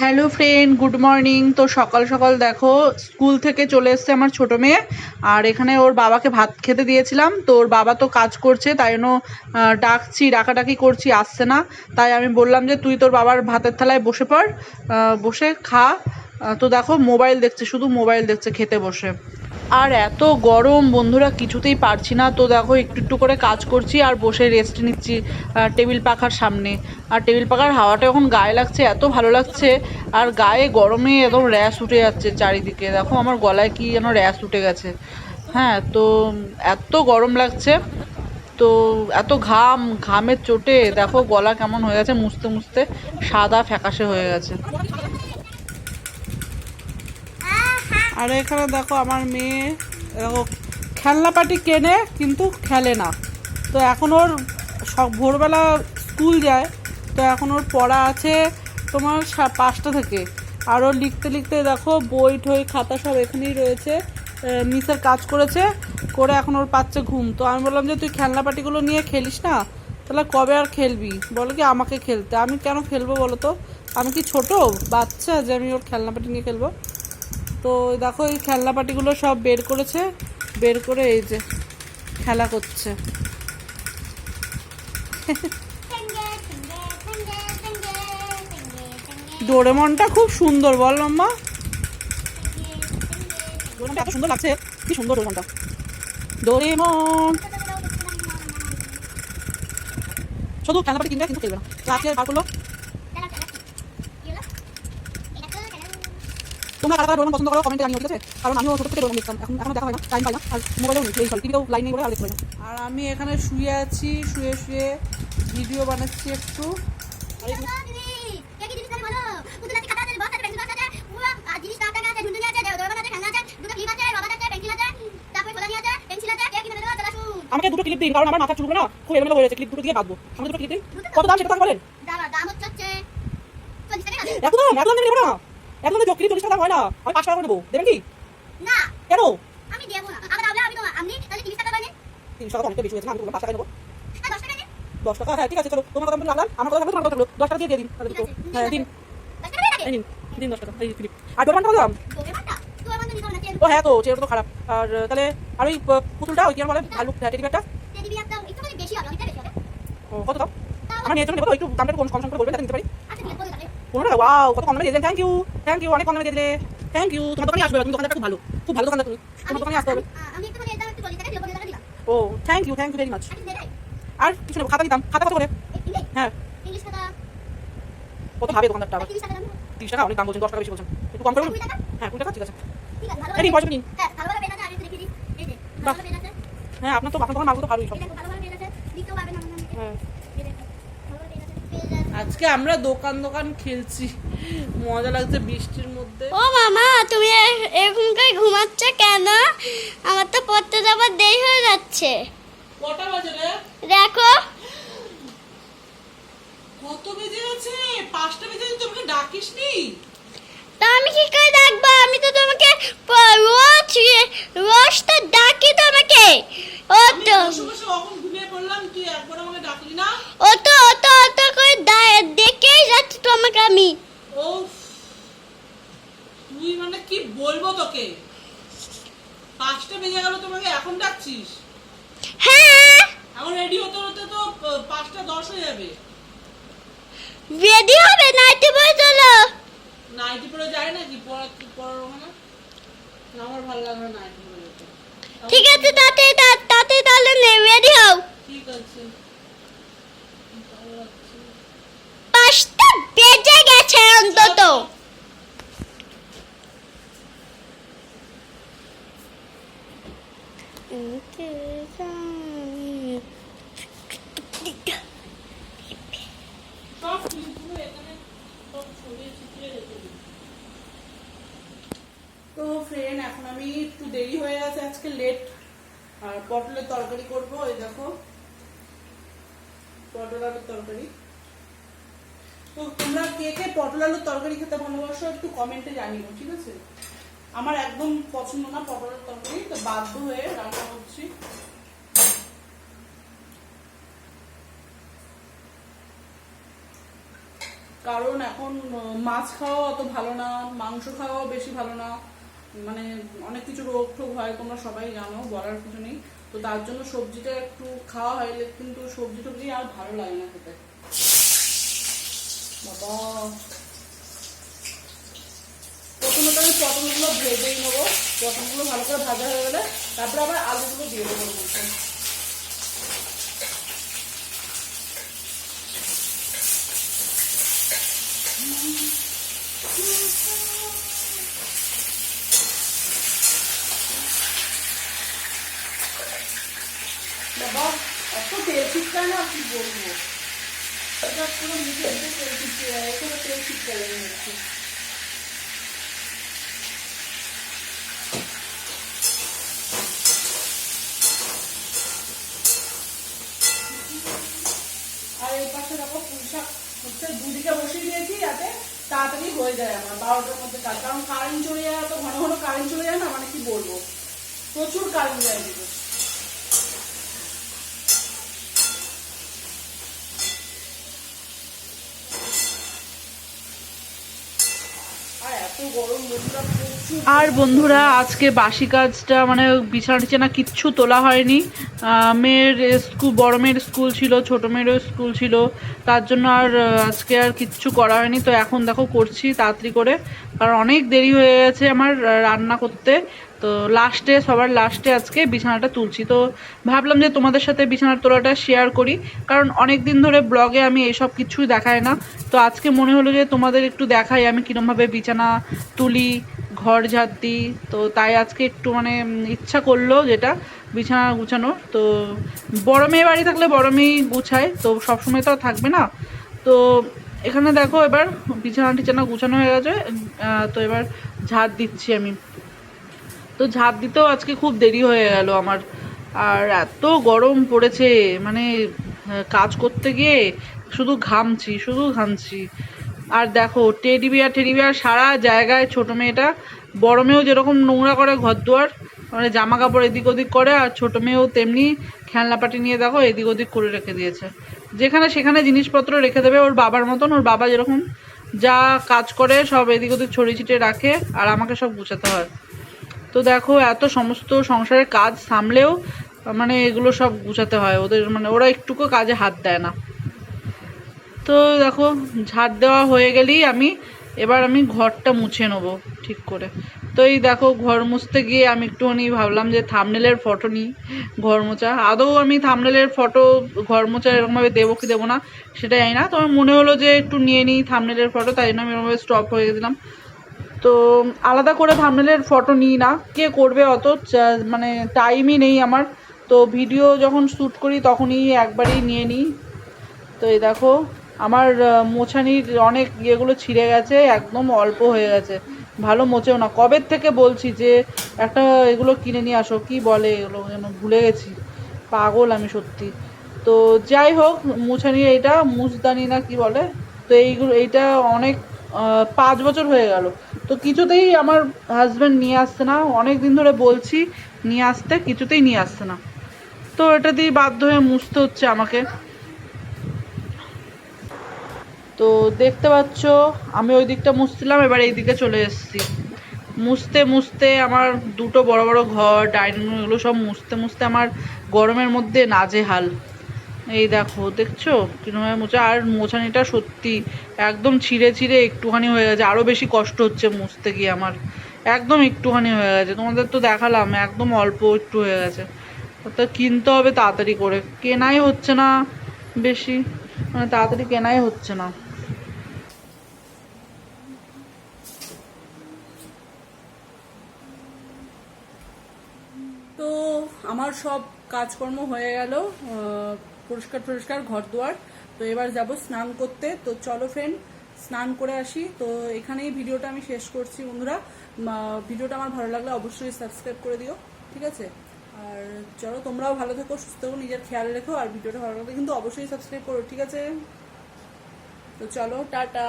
Hello friend, good morning. তো সকাল সকাল দেখো, স্কুল থেকে চলে এসছে আমার ছোটো মেয়ে। আর এখানে ওর বাবাকে ভাত খেতে দিয়েছিলাম। তো ওর বাবা তো কাজ করছে, তাই জন্য ডাকছি, ডাকাডাকি করছি, আসছে না। তাই আমি বললাম যে, তুই তোর বাবার ভাতের থালায় বসে পড় বসে খা। তো দেখো, মোবাইল দেখছে, শুধু মোবাইল দেখছে, খেতে বসে। আর এত গরম, বন্ধুরা কিছুতেই পারছি না। তো দেখো, একটু একটু করে কাজ করছি আর বসে রেস্ট নিচ্ছি টেবিল পাখার সামনে। আর টেবিল পাখার হাওয়াটা এখন গায়ে লাগছে, এত ভালো লাগছে। আর গায়ে গরমে একদম র্যাশ উঠে যাচ্ছে চারিদিকে। দেখো আমার গলায় কি যেন র্যাশ উঠে গেছে। হ্যাঁ তো এত গরম লাগছে, তো এত ঘাম, ঘামের চোটে। দেখো গলা কেমন হয়ে গেছে, মুছতে মুছতে সাদা ফ্যাকাশে হয়ে গেছে। আর এখানে দেখো আমার মেয়ে, দেখো খেলনাপাটি কেনে কিন্তু খেলে না। তো এখন ওর সব ভোরবেলা স্কুল যায়, তো এখন ওর পড়া আছে তোমার পাঁচটা থেকে। আর ওর লিখতে লিখতে দেখো বই ঠই, খাতা সব এখানেই রয়েছে মিসের কাজ করেছে, করে এখন ওর পাচ্ছে ঘুম। তো আমি বললাম যে তুই খেলনাপাটিগুলো নিয়ে খেলিস না? তাহলে কবে আর খেলবি? বলো কি আমাকে খেলতে। আমি কেন খেলব বলো তো? আমি কি ছোট? বাচ্চা যে আমি ওর খেলনাপাটি নিয়ে খেলব। তো দেখো এই খেলনা পাটিগুলো সব বের করেছে, বের করে এই যে খেলা করছে। ডোরেমনটা খুব সুন্দর, বল মাম্মা ডোরেমনটা সুন্দর লাগছে, কি সুন্দর ডোরেমনটা। ডোরেমন। শুধু খেলনা পাটি কিনবে, কিন্তু খেলবে না। তো বার করল। তোমরা কারা কারা ডোরেমন পছন্দ করো কমেন্টে জানিও ঠিক আছে? কারণ আমিও ছোট থেকে ডোরেমন দেখতাম। এখন এখনও দেখা হয় না টাইম পাই না আর মোবাইলেও নেই এই সরি টিভিতেও লাইন নেই বলে আর দেখতে পাই না। আর আমি এখানে শুয়ে আছি শুয়ে শুয়ে ভিডিও বানাচ্ছি একটু। আমাকে দুটো ক্লিপ দিন কারণ আমার মাথা চুলগুলো না খুব এলোমেলো হয়ে গেছে। ক্লিপ দুটো দিয়ে বাঁধবো। আমাকে দুটো ক্লিপ দিন। কত দাম সেটা তো আগে বলেন। এত দাম এত দাম নেব না। এত দামে ক্লিপ চল্লিশ টাকা হয় না। আমি পাঁচ টাকা করে নেব। দেবেন কি? না। কেন? আমি দেবো না। আমি তো আপনি তাহলে তিরিশ টাকা তো অনেকটা বেশি হয়েছে আমি তো বললাম পাঁচ টাকা নেব। দশ টাকা হ্যাঁ ঠিক আছে চলো। তোমার কথা লাগলাম। আমার কথা তোমার কথা দশ টাকা দিয়ে দিয়ে দিন। তাহলে দুটো হ্যাঁ দিন। নিন দিন দশ টাকা। এই ক্লিপ আর ডোরমানটা কত দাম ও হ্যাঁ তো চেয়ারটা তো খারাপ। আর তাহলে আর ওই পুতুলটা ওই কি বলে? ভালু টেডি ব্যাগটা। ও কত দাম আমার মেয়ের জন্য নেব। তো একটু দামটা কম কম করে বলবেন যাতে নিতে পারি। পনেরো টাকা ওয়াও কত কম দামে দিলেন থ্যাংক ইউ থ্যাংক ইউ অনেক কম দামে দিলে থ্যাংক ইউ তোমার দোকানে আসবে তুমি দোকানদারটা খুব ভালো খুব ভালো দোকানদার তুমি তোমার দোকানে আসতে হবে। ও thank you thank you very much আর কিছু নেব খাতা দিতাম খাতা কত করে? হ্যাঁ। কত ভাবে দোকানদারটা? আবার তিরিশ টাকা অনেক দাম বলছেন দশ টাকা বেশি বলছেন। একটু কম করে হ্যাঁ কুড়ি টাকা ঠিক আছে। ঠিক আছে ভালো এই পয়সা নিন। হ্যাঁ হ্যাঁ আপনার তো আপনার দোকান মালগুলো ভালোই সব। এই আজকে আমরা দোকান দোকান খেলছি। মজা লাগছে বৃষ্টির মধ্যে। ও মামা তুমি এ- এরকমকার ঘুমাচ্ছ কেন? আমার তো পড়তে যাবার দেরি হয়ে যাচ্ছে। কটা বাজে রে? দেখো। কত বেজে গেছে? পাঁচটা বেজে গেছে তা আমি কি করে ডাকবো? আমি তো তোমাকে রোজ রোজ তো ডাকি তোমাকে। ও তো ঘুমিয়ে পড়লাম তুই একবার আমাকে ডাকলি না? ও তো ও তো ও তো করে দা- দেখেই যাচ্ছি তোমাকে আমি ও তুই মানে কি বলব তোকে পাঁচটা বেজে গেল তোমাকে ডাকছিস হ্যাঁ। এখন রেডি হতে হতে তো পাঁচটা দশ হয়ে যাবে। রেডি হবে? নাইতে বলে চলো। নাইটি পরে যায় নাকি? পড়া পড়ার ওখানে না, আমার ভালো লাগে না নাইটি পরে ঠিক আছে তাতে তাতে তাহলে রেডি হও। ঠিক আছে। পাঁচটা বেজে গেছে অন্তত। রেখে দিই। তো ফ্রেন্ড এখন আমি একটু দেরি হয়ে গেছে, আজকে লেট আর পটলের তরকারি করব এই দেখো। পটল আলুর তরকারি। তো তোমরা কে কে পটল আলুর তরকারি খেতে ভালোবাসো একটু কমেন্টে জানিও, ঠিক আছে? আমার একদম পছন্দ না পটলের তরকারি, তো বাধ্য হয়ে রান্না করছি। কারণ এখন মাছ খাওয়া অত ভালো না, মাংস খাওয়াও বেশি ভালো না। মানে অনেক কিছু রোগ টোগ হয়, তোমরা সবাই জানো, বলার কিছু নেই। তো তার জন্য সবজিটা একটু খাওয়া হয়, কিন্তু সবজি টবজি আর ভালো লাগে না খেতে। বাবা। প্রথমে তো আমি পটলগুলো ভেজেই নেব। পটলগুলো ভালো করে ভাজা হয়ে গেলে তারপরে আবার আলুগুলো দিয়ে দেবো মধ্যে। বাবা, এত না, কি বলব? তেল ছিটকে যায় তেল হচ্ছে আর এই পাশে দেখো পুঁই শাক হচ্ছে দুদিকে বসিয়ে দিয়েছি যাতে তাড়াতাড়ি হয়ে যায় আমার, বারোটার মধ্যে কাজ। কারণ কারেন্ট চলে যায় তো, ঘন ঘন কারেন্ট চলে যায় না মানে কি বলব? প্রচুর কারেন্ট যায় এদিকে। আর এত গরম, বন্ধুরা প্রচুর আর বন্ধুরা, আজকে বাসি কাজটা মানে বিছানা টিছানা কিচ্ছু তোলা হয়নি। মেয়ের স্কুল বড় মেয়ের স্কুল ছিল, ছোট মেয়েরও স্কুল ছিল। তার জন্য আর আজকে আর কিচ্ছু করা হয়নি। তো এখন দেখো করছি তাড়াতাড়ি করে, কারণ অনেক দেরি হয়ে গেছে আমার রান্না করতে। তো লাস্টে, সবার লাস্টে আজকে বিছানাটা তুলছি। তো ভাবলাম যে তোমাদের সাথে বিছানার তোলাটা শেয়ার করি, কারণ অনেক দিন ধরে ব্লগে আমি এইসব কিছুই দেখাই না। তো আজকে মনে হলো যে তোমাদের একটু দেখাই আমি কীরমভাবে বিছানা তুলি ঘর ঝাড় দিই তো তাই আজকে একটু মানে ইচ্ছা করল যেটা, বিছানা গুছানোর তো বড় মেয়ে বাড়ি থাকলে বড় মেয়েই গুছায়, তো সবসময় তো আর থাকবে না। তো এখানে দেখো এবার বিছানা টিছানা গুছানো হয়ে গেছে তো এবার ঝাড় দিচ্ছি আমি। তো ঝাঁপ দিতেও আজকে খুব দেরি হয়ে গেল আমার। আর এত গরম পড়েছে মানে কাজ করতে গিয়ে শুধু ঘামছি শুধু ঘামছি। আর দেখো টেডি বিয়ার টেডি বিয়ার সারা জায়গায় ছোট মেয়েটা। বড় মেয়েও যেরকম নোংরা করে ঘর দুয়ার মানে জামা কাপড় এদিক ওদিক করে, আর ছোট মেয়েও তেমনি খেলনাপাটি নিয়ে দেখো, এদিক ওদিক করে রেখে দিয়েছে। যেখানে সেখানে জিনিসপত্র রেখে দেবে ওর বাবার মতন, ওর বাবা যেরকম যা কাজ করে, সব এদিক ওদিক ছড়িয়ে ছিটিয়ে রাখে, আর আমাকে সব গুছাতে হয়। তো দেখো, এত সমস্ত সংসারের কাজ সামলেও মানে এগুলো সব গুছাতে হয়। ওদের মানে ওরা একটুকু কাজে হাত দেয় না। তো দেখো ঝাড় দেওয়া হয়ে গেলেই আমি, এবার আমি ঘরটা মুছে নেব, ঠিক করে। তো এই দেখো, ঘর মুছতে গিয়ে আমি একটুখানি ভাবলাম যে থামনেলের ফটো নিই, ঘর মোছা। আদৌ আমি থামনেলের ফটো ঘর মোছা এরকমভাবে দেবো কি দেবো না, সেটা জানি না। তো আমার মনে হলো যে একটু নিয়ে নিই থামনেলের ফটো তাই জন্য আমি এরকমভাবে স্টপ হয়ে গেছিলাম। তো আলাদা করে থামনেলের ফটো নিই না, কে করবে অত মানে টাইমই নেই আমার। তো ভিডিও যখন শ্যুট করি, তখনই একবারই নিয়ে নিই। তো এই দেখো আমার মোছানির অনেক ইয়েগুলো ছিঁড়ে গেছে, একদম অল্প হয়ে গেছে। ভালো মোচেও না। কবে থেকে বলছি যে একটা এগুলো কিনে নিয়ে আসো? কি বলে এগুলো? যেন ভুলে গেছি। পাগল আমি সত্যি। তো যাই হোক মুছানির এইটা মুছদানি না কি বলে? তো এইগুলো, এইটা অনেক পাঁচ বছর হয়ে গেল। তো কিছুতেই আমার হাজব্যান্ড নিয়ে আসছে না। অনেক দিন ধরে বলছি, নিয়ে আসতে, কিছুতেই নিয়ে আসছে না। তো এটা দিয়ে বাধ্য হয়ে মুছতে হচ্ছে আমাকে। তো দেখতে পাচ্ছ, আমি ওই দিকটা মুছছিলাম, এবার এই দিকে চলে এসেছি। মুছতে মুছতে আমার দুটো বড় বড় ঘর, ডাইনিং রুম, এগুলো সব মুছতে মুছতে আমার গরমের মধ্যে নাজেহাল। এই দেখো, দেখছ? কীরকম মুছে আর মোছানিটা সত্যি একদম ছিঁড়ে ছিঁড়ে একটুখানি হয়ে গেছে। আরও বেশি কষ্ট হচ্ছে মুছতে গিয়ে আমার। একদম একটুখানি হয়ে গেছে। তোমাদের তো দেখালাম, একদম অল্প একটু হয়ে গেছে। তো কিনতে হবে তাড়াতাড়ি করে। কেনাই হচ্ছে না বেশি। মানে তাড়াতাড়ি কেনাই হচ্ছে না তো আমার সব কাজকর্ম হয়ে গেল পরিষ্কার টরিষ্কার ঘর দুয়ার তো এবার যাব স্নান করতে। তো চলো ফ্রেন্ড স্নান করে আসি। তো এখানেই ভিডিওটা আমি শেষ করছি বন্ধুরা। ভিডিওটা আমার ভালো লাগলে অবশ্যই সাবস্ক্রাইব করে দিও, ঠিক আছে? আর চলো, তোমরাও ভালো থেকো, সুস্থ থেকো, নিজের খেয়াল রেখো। আর ভিডিওটা ভালো লাগলে কিন্তু অবশ্যই সাবস্ক্রাইব করো, ঠিক আছে? তো চলো, টাটা!